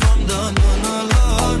kafamdan analar